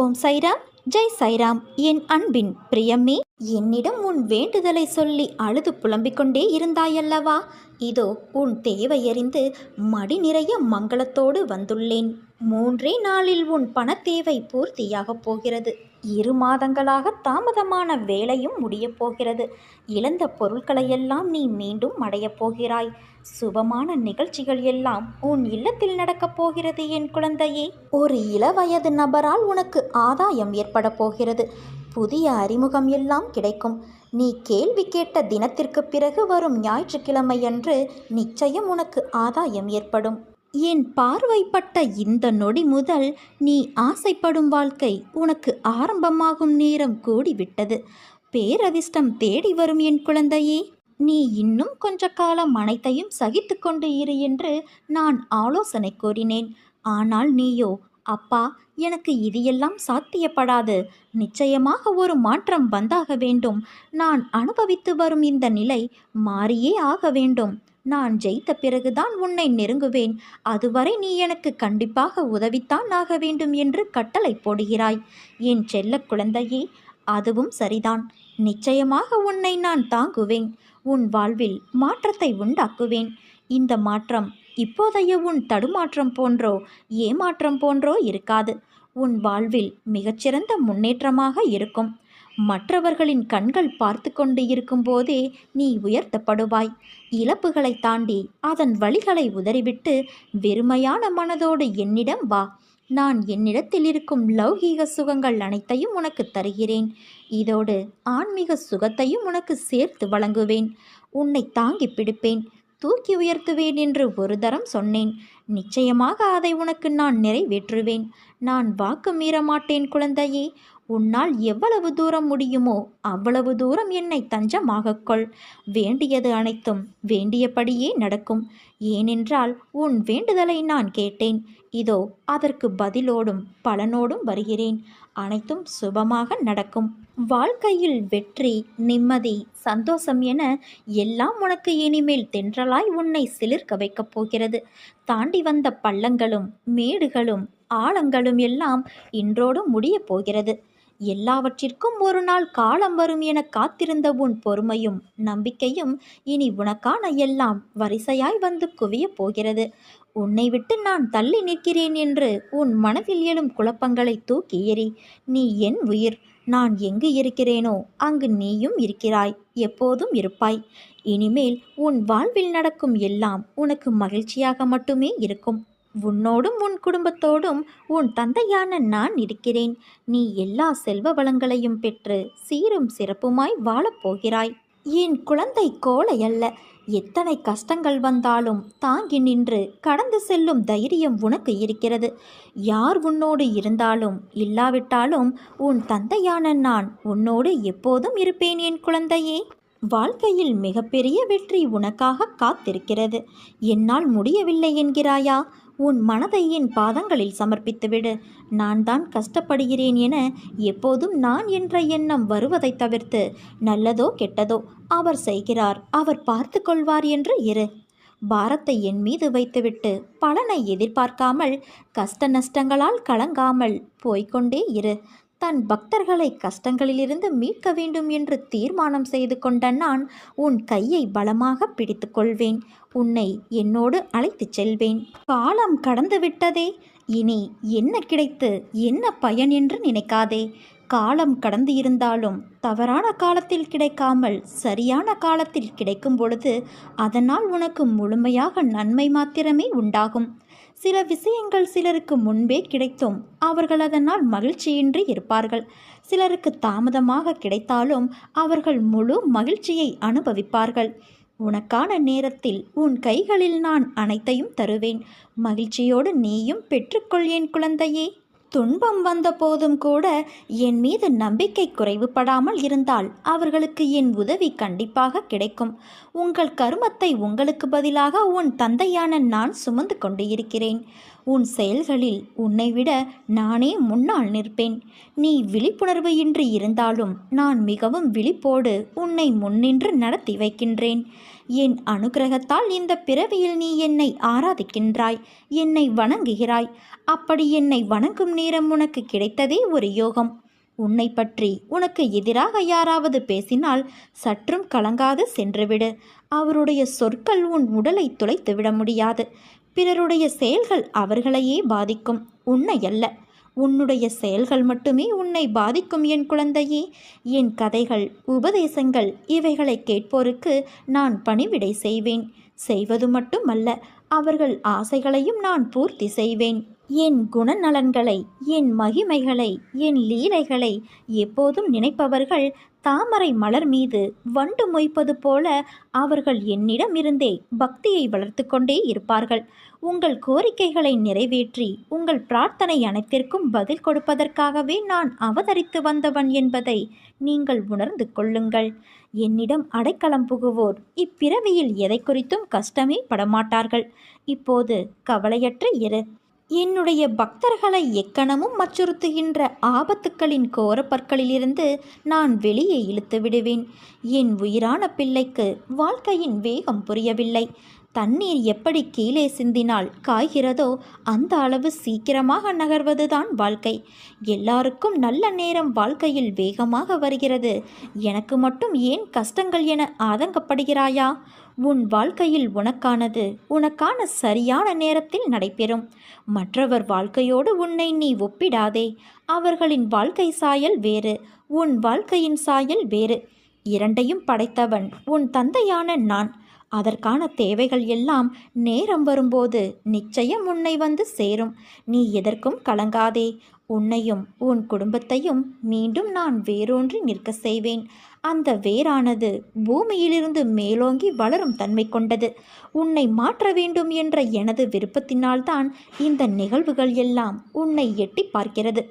ஓம் சைராம். ஜெய் சைராம் என் அன்பின் பிரியமே. என்னிடம் உன் வேண்டுதலை சொல்லி அழுது புலம்பிக் கொண்டே இருந்தாயல்லவா? இதோ உன் தேவையறிந்து மடி நிறைய மங்களத்தோடு வந்துள்ளேன். மூன்றே நாளில் உன் பணத்தேவை பூர்த்தியாகப் போகிறது. இரு மாதங்களாக தாமதமான வேலையும் முடியப் போகிறது. இழந்த பொருட்களையெல்லாம் நீ மீண்டும் அடையப் போகிறாய். சுபமான நிகழ்ச்சிகள் எல்லாம் உன் இல்லத்தில் நடக்கப் போகிறது என் குழந்தையே. ஒரு இளவயது நபரால் உனக்கு ஆதாயம் ஏற்பட போகிறது. புதிய அறிமுகம் எல்லாம் கிடைக்கும். நீ கேள்வி கேட்ட தினத்திற்கு பிறகு வரும் ஞாயிற்றுக்கிழமையன்று நிச்சயம் உனக்கு ஆதாயம் ஏற்படும். என் பார்வைப்பட்ட இந்த நொடி முதல் நீ ஆசைப்படும் வாழ்க்கை உனக்கு ஆரம்பமாகும் நேரம் கூடிவிட்டது. பேரதிர்ஷ்டம் தேடி வரும் என் குழந்தையே நீ இன்னும் கொஞ்ச காலம் அனைத்தையும் சகித்து கொண்டு இரு என்று நான் ஆலோசனை கூறினேன். ஆனால் நீயோ அப்பா எனக்கு இது எல்லாம் சாத்தியப்படாது. நிச்சயமாக ஒரு மாற்றம் வந்தாக வேண்டும். நான் அனுபவித்து வரும் இந்த நிலை மாறியே ஆக வேண்டும். நான் ஜெயித்த பிறகுதான் உன்னை நெருங்குவேன். அதுவரை நீ எனக்கு கண்டிப்பாக உதவித்தான் ஆக வேண்டும் என்று கட்டளை போடுகிறாய். என் செல்ல குழந்தையே அதுவும் சரிதான். நிச்சயமாக உன்னை நான் தாங்குவேன். உன் வாழ்வில் மாற்றத்தை உண்டாக்குவேன். இந்த மாற்றம் இப்போதைய உன் தடுமாற்றம் போன்றோ ஏமாற்றம் போன்றோ இருக்காது. உன் வாழ்வில் மிகச்சிறந்த முன்னேற்றமாக இருக்கும். மற்றவர்களின் கண்கள் பார்த்து கொண்டு இருக்கும்போதே நீ உயர்த்தப்படுவாய். இழப்புகளை தாண்டி அதன் வழிகளை உதறிவிட்டு வெறுமையான மனதோடு என்னிடம் வா. நான் என்னிடத்தில் இருக்கும் லௌகீக சுகங்கள் அனைத்தையும் உனக்கு தருகிறேன். இதோடு ஆன்மீக சுகத்தையும் உனக்கு சேர்த்து வழங்குவேன். உன்னை தாங்கி பிடிப்பேன். தூக்கி உயர்த்துவேன் என்று ஒரு தரம் சொன்னேன். நிச்சயமாக அதை உனக்கு நான் நிறைவேற்றுவேன். நான் வாக்கு மீற மாட்டேன் குழந்தையே. உன்னால் எவ்வளவு தூரம் முடியுமோ அவ்வளவு தூரம் என்னை தஞ்சமாகக் கொள். வேண்டியது அனைத்தும் வேண்டியபடியே நடக்கும். ஏனென்றால் உன் வேண்டுதலை நான் கேட்டேன். இதோ அதற்கு பதிலோடும் பலனோடும் வருகிறேன். அனைத்தும் சுபமாக நடக்கும். வாழ்க்கையில் வெற்றி நிம்மதி சந்தோஷம் என எல்லாம் உனக்கு இனிமேல் தென்றலாய் உன்னை சிலிர்க்க வைக்கப் போகிறது. தாண்டி வந்த பள்ளங்களும் மேடுகளும் ஆழங்களும் எல்லாம் இன்றோடு முடியப் போகிறது. எல்லாவற்றிற்கும் ஒரு நாள் காலம் வரும் என காத்திருந்த உன் பொறுமையும் நம்பிக்கையும் இனி உனக்கான எல்லாம் வரிசையாய் வந்து குவியப் போகிறது. உன்னை விட்டு நான் தள்ளி நிற்கிறேன் என்று உன் மனதில் எழும் குழப்பங்களை தூக்கி எறி நீ என் உயிர். நான் எங்கு இருக்கிறேனோ அங்கு நீயும் இருக்கிறாய். எப்போதும் இருப்பாய். இனிமேல் உன் வாழ்வில் நடக்கும் எல்லாம் உனக்கு மகிழ்ச்சியாக மட்டுமே இருக்கும். உன்னோடும் உன் குடும்பத்தோடும் உன் தந்தையான நான் இருக்கிறேன். நீ எல்லா செல்வ வளங்களையும் பெற்று சீரும் சிறப்புமாய் வாழப்போகிறாய் என் குழந்தை கோலை அல்ல. எத்தனை கஷ்டங்கள் வந்தாலும் தாங்கி நின்று கடந்து செல்லும் தைரியம் உனக்கு இருக்கிறது. யார் உன்னோடு இருந்தாலும் இல்லாவிட்டாலும் உன் தந்தையான நான் உன்னோடு எப்போதும் இருப்பேன் என் குழந்தையே. வாழ்க்கையில் மிகப்பெரிய வெற்றி உனக்காக காத்திருக்கிறது. என்னால் முடியவில்லை என்கிறாயா? உன் மனதை என் பாதங்களில் சமர்ப்பித்துவிடு. நான் தான் கஷ்டப்படுகிறேன் என எப்போதும் நான் என்ற எண்ணம் வருவதை தவிர்த்து நல்லதோ கெட்டதோ அவர் செய்கிறார் அவர் பார்த்து கொள்வார் என்று இரு. பாரத்தை என் மீது வைத்துவிட்டு பலனை எதிர்பார்க்காமல் கஷ்ட நஷ்டங்களால் கலங்காமல் போய்க்கொண்டே இரு. தன் பக்தர்களை கஷ்டங்களிலிருந்து மீட்க வேண்டும் என்று தீர்மானம் செய்து கொண்ட நான் உன் கையை பலமாக பிடித்து கொள்வேன். உன்னை என்னோடு அழைத்துச் செல்வேன். காலம் கடந்து விட்டதே இனி என்ன கிடைத்து என்ன பயன் என்று நினைக்காதே. காலம் கடந்து இருந்தாலும் தவறான காலத்தில் கிடைக்காமல் சரியான காலத்தில் கிடைக்கும் பொழுது அதனால் உனக்கு முழுமையாக நன்மை மாத்திரமே உண்டாகும். சில விஷயங்கள் சிலருக்கு முன்பே கிடைத்தும் அவர்கள் அதனால் மகிழ்ச்சியின்றி இருப்பார்கள். சிலருக்கு தாமதமாக கிடைத்தாலும் அவர்கள் முழு மகிழ்ச்சியை அனுபவிப்பார்கள். உனக்கான நேரத்தில் உன் கைகளில் நான் அனைத்தையும் தருவேன். மகிழ்ச்சியோடு நீயும் பெற்றுக்கொள் என் குழந்தையே. துன்பம் வந்த போதும் கூட என் மீது நம்பிக்கை குறைவுபடாமல் இருந்தால் அவர்களுக்கு என் உதவி கண்டிப்பாக கிடைக்கும். உங்கள் கருமத்தை உங்களுக்கு பதிலாக உன் தந்தையான நான் சுமந்து கொண்டு இருக்கிறேன் உன் செயல்களில் உன்னை விட நானே முன்னால் நிற்பேன். நீ விழிப்புணர்வு இன்றி இருந்தாலும் நான் மிகவும் விழிப்போடு உன்னை முன்னின்று நடத்தி வைக்கின்றேன். என் அனுக்கிரகத்தால் இந்த பிறவியில் நீ என்னை ஆராதிக்கின்றாய் என்னை வணங்குகிறாய். அப்படி என்னை வணங்கும் நேரம் உனக்கு கிடைத்ததே ஒரு யோகம். உன்னை பற்றி உனக்கு எதிராக யாராவது பேசினால் சற்றும் கலங்காது சென்றுவிடு. அவருடைய சொற்கள் உன் உடலை துளைத்து விட முடியாது. பிறருடைய செயல்கள் அவர்களையே பாதிக்கும். உன்னை அல்ல. உன்னுடைய செயல்கள் மட்டுமே உன்னை பாதிக்கும் என் குழந்தையே. என் கதைகள் உபதேசங்கள் இவைகளை கேட்போருக்கு நான் பணிவிடை செய்வேன். செய்வது மட்டுமல்ல அவர்கள் ஆசைகளையும் நான் பூர்த்தி செய்வேன். என் குணநலன்களை என் மகிமைகளை என் லீலைகளை எப்போதும் நினைப்பவர்கள் தாமரை மலர் மீது வண்டு மொய்ப்பது போல அவர்கள் என்னிடமிருந்தே பக்தியை வளர்த்து கொண்டே இருப்பார்கள். உங்கள் கோரிக்கைகளை நிறைவேற்றி உங்கள் பிரார்த்தனை அனைத்திற்கும் பதில் கொடுப்பதற்காகவே நான் அவதரித்து வந்தவன் என்பதை நீங்கள் உணர்ந்து கொள்ளுங்கள். என்னிடம் அடைக்கலம் புகுவோர் இப்பிறவியில் எதை குறித்தும் கஷ்டமே படமாட்டார்கள். இப்போது கவலையற்ற இரு. என்னுடைய பக்தர்களை எக்கணமும் அச்சுறுத்துகின்ற ஆபத்துக்களின் கோரப்பற்களிலிருந்து நான் வெளியே இழுத்து விடுவேன். என் உயிரான பிள்ளைக்கு வாழ்க்கையின் வேகம் புரியவில்லை. தண்ணீர் எப்படி கீழே சிந்தினால் காய்கிறதோ அந்த அளவு சீக்கிரமாக நகர்வதுதான் வாழ்க்கை. எல்லாருக்கும் நல்ல நேரம் வாழ்க்கையில் வேகமாக வருகிறது. எனக்கு மட்டும் ஏன் கஷ்டங்கள் என ஆதங்கப்படுகிறாயா? உன் வாழ்க்கையில் உனக்கானது உனக்கான சரியான நேரத்தில் நடைபெறும். மற்றவர் வாழ்க்கையோடு உன்னை நீ ஒப்பிடாதே. அவர்களின் வாழ்க்கை சாயல் வேறு உன் வாழ்க்கையின் சாயல் வேறு. இரண்டையும் படைத்தவன் உன் தந்தையான நான். அதற்கான தேவைகள் எல்லாம் நேரம் வரும்போது நிச்சயம் உன்னை வந்து சேரும். நீ எதற்கும் கலங்காதே. உன்னையும் உன் குடும்பத்தையும் மீண்டும் நான் வேரூன்றி நிற்க செய்வேன். அந்த வேரானது பூமியிலிருந்து மேலோங்கி வளரும் தன்மை கொண்டது. உன்னை மாற்ற வேண்டும் என்ற எனது விருப்பத்தினால்தான் இந்த நிகழ்வுகள் எல்லாம் உன்னை எட்டி பார்க்கிறது.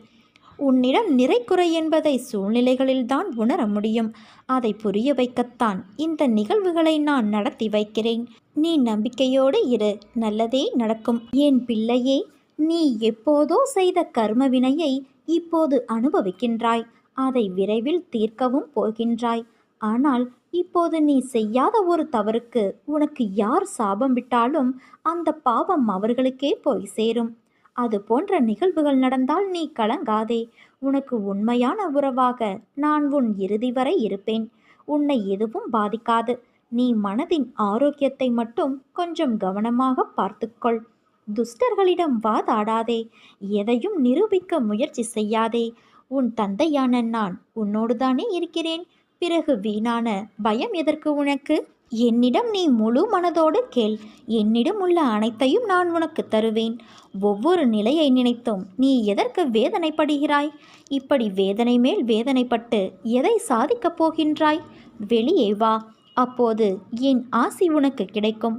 உன்னிடம் நிறைக்குறை என்பதை சூழ்நிலைகளில்தான் உணர முடியும். அதை புரிய வைக்கத்தான் இந்த நிகழ்வுகளை நான் நடத்தி வைக்கிறேன். நீ நம்பிக்கையோடு இரு. நல்லதே நடக்கும். என் பிள்ளையே நீ எப்போதோ செய்த கர்ம வினையை இப்போது அனுபவிக்கின்றாய். அதை விரைவில் தீர்க்கவும் போகின்றாய். ஆனால் இப்போது நீ செய்யாத ஒரு தவறுக்கு உனக்கு யார் சாபம் விட்டாலும் அந்த பாவம் அவர்களுக்கே போய் சேரும். அது போன்ற நிகழ்வுகள் நடந்தால் நீ கலங்காதே. உனக்கு உண்மையான உறவாக நான் உன் இறுதி வரை இருப்பேன். உன்னை எதுவும் பாதிக்காது. நீ மனதின் ஆரோக்கியத்தை மட்டும் கொஞ்சம் கவனமாக பார்த்துக்கொள். துஷ்டர்களிடம் வாதாடாதே. எதையும் நிரூபிக்க முயற்சி செய்யாதே. உன் தந்தையான நான் உன்னோடுதானே இருக்கிறேன். பிறகு வீணான பயம் எதற்கு உனக்கு? என்னிடம் நீ முழு மனதோடு கேள். என்னிடம் உள்ள அனைத்தையும் நான் உனக்கு தருவேன். ஒவ்வொரு நிலையை நினைத்தும் நீ எதற்கு வேதனைப்படுகிறாய்? இப்படி வேதனை மேல் வேதனைப்பட்டு எதை சாதிக்கப் போகின்றாய்? வெளியே வா. அப்போது என் ஆசி உனக்கு கிடைக்கும்.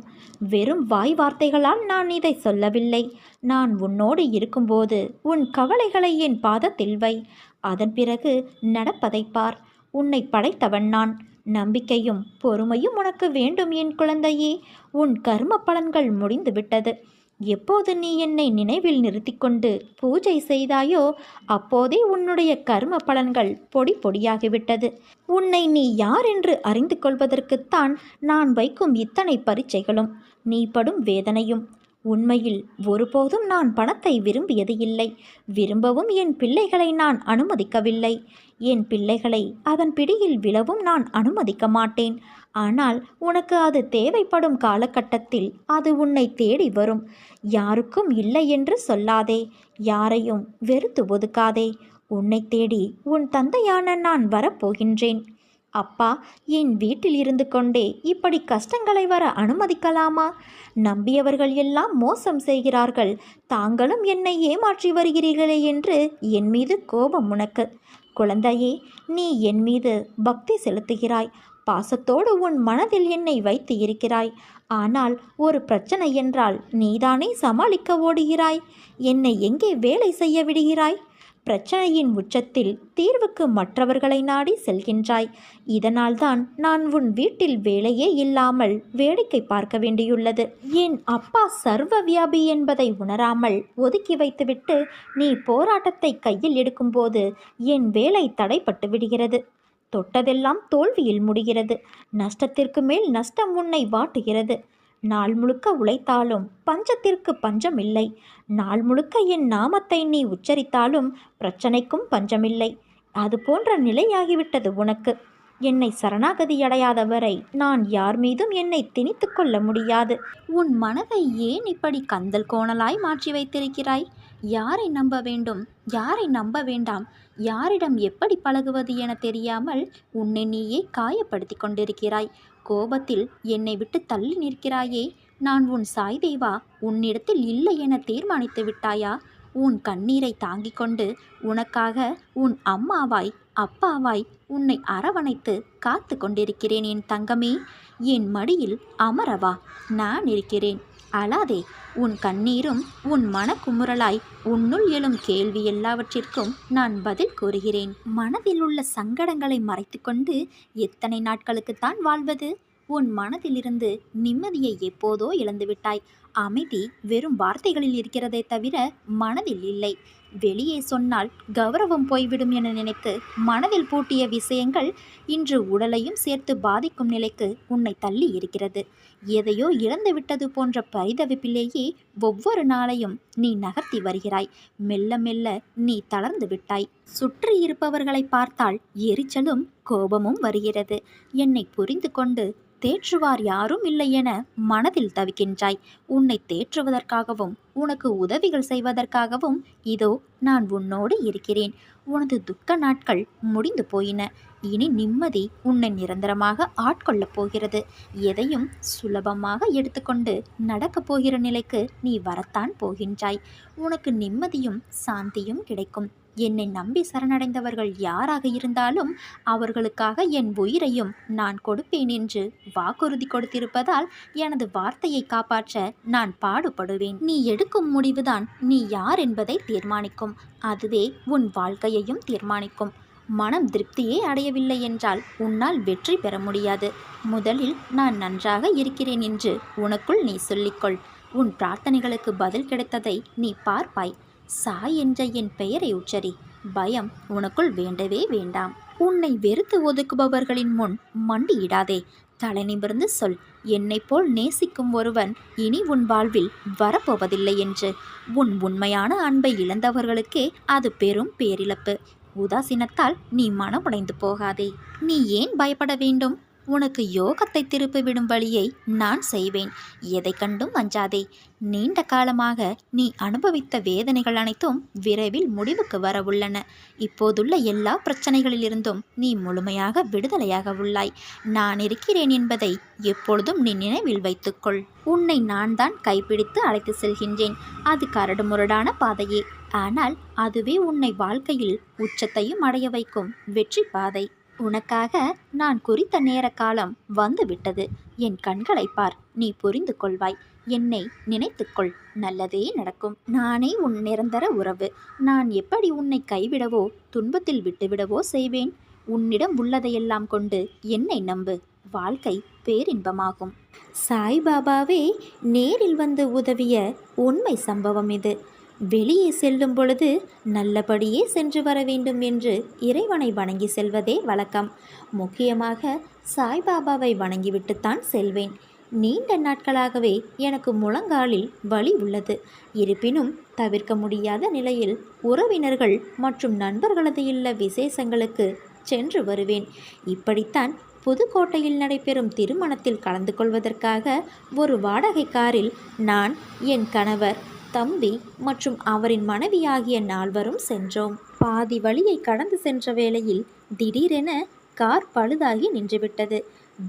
வெறும் வாய் வார்த்தைகளால் நான் இதை சொல்லவில்லை. நான் உன்னோடு இருக்கும்போது உன் கவலைகளை என் பாதத்தில் வை. அதன் பிறகு நடப்பதை பார். உன்னை படைத்தவன் நான். நம்பிக்கையும் பொறுமையும் உனக்கு வேண்டும் என் குழந்தையே. உன் கர்ம பலன்கள் முடிந்துவிட்டது. எப்போது நீ என்னை நினைவில் நிறுத்திக்கொண்டு பூஜை செய்தாயோ அப்போதே உன்னுடைய கர்ம பலன்கள் பொடி பொடியாகிவிட்டது. உன்னை நீ யார் என்று அறிந்து கொள்வதற்குத்தான் நான் வைக்கும் இத்தனை பரீட்சைகளும். நீ படும் வேதனையும். உண்மையில் ஒருபோதும் நான் பணத்தை விரும்பியது இல்லை. விரும்பவும் என் பிள்ளைகளை நான் அனுமதிக்கவில்லை. என் பிள்ளைகளை அதன் பிடியில் விழவும் நான் அனுமதிக்க மாட்டேன். ஆனால் உனக்கு அது தேவைப்படும் காலகட்டத்தில் அது உன்னை தேடி வரும். யாருக்கும் இல்லை என்று சொல்லாதே. யாரையும் வெறுத்து ஒதுக்காதே. உன்னை தேடி உன் தந்தையான நான் வரப்போகின்றேன். அப்பா என் வீட்டில் இருந்து கொண்டே இப்படி கஷ்டங்களை வர அனுமதிக்கலாமா? நம்பியவர்கள் எல்லாம் மோசம் செய்கிறார்கள். தாங்களும் என்னை ஏமாற்றி வருகிறீர்களே என்று என் மீது கோபம் உனக்கு. குழந்தையே நீ என் மீது பக்தி செலுத்துகிறாய். பாசத்தோடு உன் மனதில் என்னை வைத்து இருக்கிறாய். ஆனால் ஒரு பிரச்சனை என்றால் நீதானே சமாளிக்க ஓடுகிறாய்? என்னை எங்கே வேலை செய்ய விடுகிறாய்? பிரச்சனையின் உச்சத்தில் தீர்வுக்கு மற்றவர்களை நாடி செல்கின்றாய். இதனால்தான் நான் உன் வீட்டில் வேலையே இல்லாமல் வேடிக்கை பார்க்க வேண்டியுள்ளது. என் அப்பா சர்வ வியாபி என்பதை உணராமல் ஒதுக்கி வைத்துவிட்டு நீ போராட்டத்தை கையில் எடுக்கும்போது என் வேலை தடைப்பட்டு விடுகிறது. தொட்டதெல்லாம் தோல்வியில் முடிகிறது. நஷ்டத்திற்கு மேல் நஷ்டம் உன்னை வாட்டுகிறது. நாள் முழுக்க உழைத்தாலும் பஞ்சத்திற்கு பஞ்சம் இல்லை நாள் முழுக்க என் நாமத்தை நீ உச்சரித்தாலும் பிரச்சனைக்கும் பஞ்சமில்லை. அது போன்ற நிலையாகிவிட்டது உனக்கு. என்னை சரணாகதி அடையாதவரை நான் யார் மீதும் என்னை திணித்து கொள்ள முடியாது. உன் மனதை ஏன் இப்படி கந்தல் கோணலாய் மாற்றி வைத்திருக்கிறாய்? யாரை நம்ப வேண்டும்? யாரை நம்ப வேண்டாம்? யாரிடம் எப்படி பழகுவது என தெரியாமல் உன்னை நீயே காயப்படுத்தி கொண்டிருக்கிறாய். கோபத்தில் என்னை விட்டு தள்ளி நிற்கிறாயே. நான் உன் சாய் தேவா உன்னிடத்தில் இல்லை என தீர்மானித்து விட்டாயா? உன் கண்ணீரை தாங்கிக் கொண்டு உனக்காக உன் அம்மாவாய் அப்பாவாய் உன்னை அரவணைத்து காத்து கொண்டிருக்கிறேன் என் தங்கமே. என் மடியில் அமரவா நான் இருக்கிறேன். அழாதே உன் கண்ணீரும் உன் மனக்குமுறலாய் உன்னுள் எழும் கேள்வி எல்லாவற்றிற்கும் நான் பதில் கூறுகிறேன். மனதில் உள்ள சங்கடங்களை மறைத்துக்கொண்டு எத்தனை நாட்களுக்குத்தான் வாழ்வது? உன் மனதிலிருந்து நிம்மதியை எப்போதோ இழந்துவிட்டாய். அமைதி வெறும் வார்த்தைகளில் இருக்கிறதே தவிர மனதில் இல்லை. வெளியே சொன்னால் கௌரவம் போய்விடும் என நினைத்து மனதில் பூட்டிய விஷயங்கள் இன்று உடலையும் சேர்த்து பாதிக்கும் நிலைக்கு உன்னை தள்ளி இருக்கிறது. எதையோ இழந்துவிட்டது போன்ற பரிதவிப்பிலேயே ஒவ்வொரு நாளையும் நீ நகர்த்தி வருகிறாய். மெல்ல மெல்ல நீ தளர்ந்து விட்டாய். சுற்றி இருப்பவர்களை பார்த்தால் எரிச்சலும் கோபமும் வருகிறது. என்னை புரிந்து கொண்டு தேற்றுவார் யாரும் இல்லை என மனதில் தவிக்கின்றாய். உன்னை தேற்றுவதற்காகவும் உனக்கு உதவிகள் செய்வதற்காகவும் இதோ நான் உன்னோடு இருக்கிறேன். உனது துக்க நாட்கள் முடிந்து போயின. இனி நிம்மதி உன்னை நிரந்தரமாக ஆட்கொள்ளப் போகிறது. எதையும் சுலபமாக எடுத்துக்கொண்டு நடக்கப் போகிற நிலைக்கு நீ வரத்தான் போகின்றாய். உனக்கு நிம்மதியும் சாந்தியும் கிடைக்கும். என்னை நம்பி சரணடைந்தவர்கள் யாராக இருந்தாலும் அவர்களுக்காக என் உயிரையும் நான் கொடுப்பேன் என்று வாக்குறுதி கொடுத்திருப்பதால் எனது வார்த்தையை காப்பாற்ற நான் பாடுபடுவேன். நீ எடுக்கும் முடிவுதான் நீ யார் என்பதை தீர்மானிக்கும். அதுவே உன் வாழ்க்கையையும் தீர்மானிக்கும். மனம் திருப்தியே அடையவில்லை என்றால் உன்னால் வெற்றி பெற முடியாது. முதலில் நான் நன்றாக இருக்கிறேன் என்று உனக்குள் நீ சொல்லிக்கொள். உன் பிரார்த்தனைகளுக்கு பதில் கிடைத்ததை நீ பார்ப்பாய். சாய் என்ற என் பெயரை உச்சரி. பயம் உனக்குள் வேண்டவே வேண்டாம். உன்னை வெறுத்து ஒதுக்குபவர்களின் முன் மண்டியிடாதே. தலை நிமிர்ந்து சொல். என்னை போல் நேசிக்கும் ஒருவன் இனி உன் வாழ்வில் வரப்போவதில்லை என்று. உன் உண்மையான அன்பை இழந்தவர்களுக்கே அது பெரும் பேரிழப்பு. உதாசீனத்தால் நீ மனமுடைந்து போகாதே. நீ ஏன் பயப்பட வேண்டும்? உனக்கு யோகத்தை திருப்பிவிடும் வழியை நான் செய்வேன். எதை கண்டும் அஞ்சாதே. நீண்ட காலமாக நீ அனுபவித்த வேதனைகள் அனைத்தும் விரைவில் முடிவுக்கு வர உள்ளன இப்போதுள்ள எல்லா பிரச்சனைகளிலிருந்தும் நீ முழுமையாக விடுதலையாக உள்ளாய். நான் இருக்கிறேன் என்பதை எப்பொழுதும் நீ நினைவில் வைத்துக்கொள். உன்னை நான் தான் கைப்பிடித்து அழைத்து செல்கின்றேன். அது கரடுமுரடான பாதையே. ஆனால் அதுவே உன்னை வாழ்க்கையில் உச்சத்தையும் அடைய வைக்கும் வெற்றி பாதை. உனக்காக நான் குறித்த நேர காலம் வந்துவிட்டது. என் கண்களை பார் நீ புரிந்து கொள்வாய். என்னை நினைத்துக்கொள் நல்லதே நடக்கும். நானே உன் நிரந்தர உறவு. நான் எப்படி உன்னை கைவிடவோ துன்பத்தில் விட்டுவிடவோ செய்வேன்? உன்னிடம் உள்ளதையெல்லாம் கொண்டு என்னை நம்பு. வாழ்க்கை பேரின்பமாகும். சாய்பாபாவே நேரில் வந்து உதவிய உண்மை சம்பவம் இது. வெளியே செல்லும் பொழுது நல்லபடியே சென்று வர வேண்டும் என்று இறைவனை வணங்கி செல்வதே வழக்கம். முக்கியமாக சாய்பாபாவை வணங்கிவிட்டுத்தான் செல்வேன். நீண்ட நாட்களாகவே எனக்கு முழங்காலில் வலி உள்ளது. இருப்பினும் தவிர்க்க முடியாத நிலையில் உறவினர்கள் மற்றும் நண்பர்களது இல்ல விசேஷங்களுக்கு சென்று வருவேன். இப்படித்தான் புதுக்கோட்டையில் நடைபெறும் திருமணத்தில் கலந்து கொள்வதற்காக ஒரு வாடகை காரில் நான் என் கணவர் தம்பி மற்றும் அவரின் மனைவியாகிய நால்வரும் சென்றோம். பாதி வழியை கடந்து சென்ற வேளையில் திடீரென கார் பழுதாகி நின்றுவிட்டது.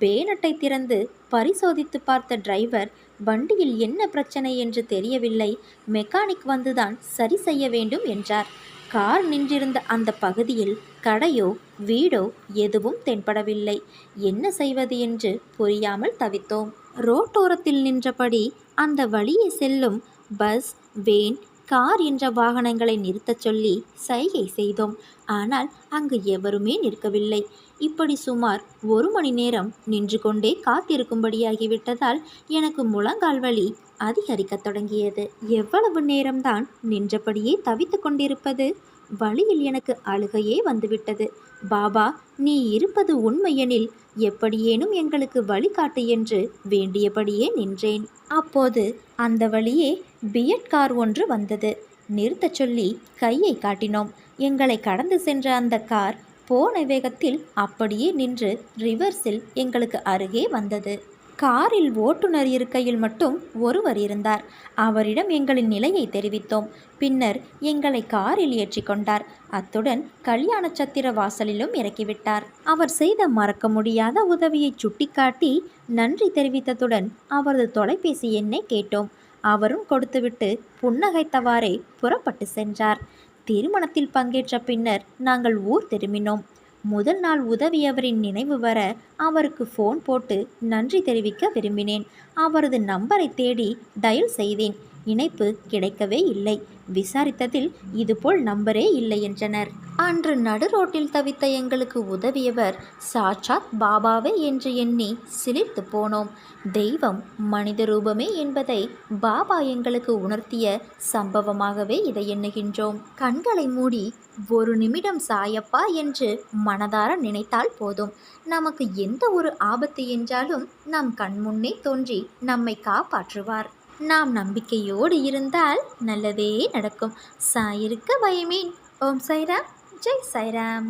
பேனட்டை திறந்து பரிசோதித்து பார்த்த டிரைவர் வண்டியில் என்ன பிரச்சனை என்று தெரியவில்லை. மெக்கானிக் வந்துதான் சரி செய்ய வேண்டும் என்றார். கார் நின்றிருந்த அந்த பகுதியில் கடையோ வீடோ எதுவும் தென்படவில்லை. என்ன செய்வது? என்று புரியாமல் தவித்தோம். ரோட்டோரத்தில் நின்றபடி அந்த வழியே செல்லும் பஸ் வேன் கார் என்ற வாகனங்களை நிறுத்தச் சொல்லி சைகை செய்தோம். ஆனால் அங்கு எவருமே நிற்கவில்லை. இப்படி சுமார் ஒரு மணி நேரம் நின்று கொண்டே காத்திருக்கும்படியாகிவிட்டதால் எனக்கு முழங்கால் வலி அதிகரிக்கத் தொடங்கியது. எவ்வளவு நேரம்தான் நின்றபடியே தவித்து கொண்டிருப்பது? வழியில் எனக்கு அழுகையே வந்துவிட்டது. பாபா நீ இருப்பது உண்மையெனில் எப்படியேனும் எங்களுக்கு வழிகாட்டு என்று வேண்டியபடியே நின்றேன். அப்போது அந்த வழியே பியட் கார் ஒன்று வந்தது. நிறுத்தச் சொல்லி கையை காட்டினோம். எங்களை கடந்து சென்ற அந்த கார் போன வேகத்தில் அப்படியே நின்று ரிவர்ஸில் எங்களுக்கு அருகே வந்தது. காரில் ஓட்டுநர் இருக்கையில் மட்டும் ஒருவர் இருந்தார். அவரிடம் எங்களின் நிலையை தெரிவித்தோம். பின்னர் எங்களை காரில் ஏற்றிக்கொண்டார் அத்துடன் கல்யாண சத்திர வாசலிலும் இறக்கிவிட்டார். அவர் செய்த மறக்க முடியாத உதவியை சுட்டிக்காட்டி நன்றி தெரிவித்ததுடன் அவரது தொலைபேசி எண்ணை கேட்டோம். அவரும் கொடுத்துவிட்டு புன்னகைத்தவாறே புறப்பட்டு சென்றார். திருமணத்தில் பங்கேற்ற பின்னர் நாங்கள் ஊர் திரும்பினோம். முதல் நாள் உதவியவரின் நினைவு வர அவருக்கு ஃபோன் போட்டு நன்றி தெரிவிக்க விரும்பினேன். அவரது நம்பரை தேடி டயல் செய்தேன். இணைப்பு கிடைக்கவே இல்லை. விசாரித்ததில் இதுபோல் நம்பரே இல்லை என்றனர். அன்று நடு ரோட்டில் தவித்த எங்களுக்கு உதவியவர் சாட்சாத் பாபாவே என்று எண்ணி சிலிர்த்து போனோம். தெய்வம் மனித ரூபமே என்பதை பாபா எங்களுக்கு உணர்த்திய சம்பவமாகவே இதை எண்ணுகின்றோம். கண்களை மூடி ஒரு நிமிடம் சாயப்பா என்று மனதார நினைத்தால் போதும். நமக்கு எந்த ஒரு ஆபத்து என்றாலும் நம் கண்முன்னே தோன்றி நம்மை காப்பாற்றுவார். நாம் நம்பிக்கையோடு இருந்தால் நல்லதே நடக்கும். சாயிருக்க பயமேன் ஓம் சைராம் ஜெய் சைராம்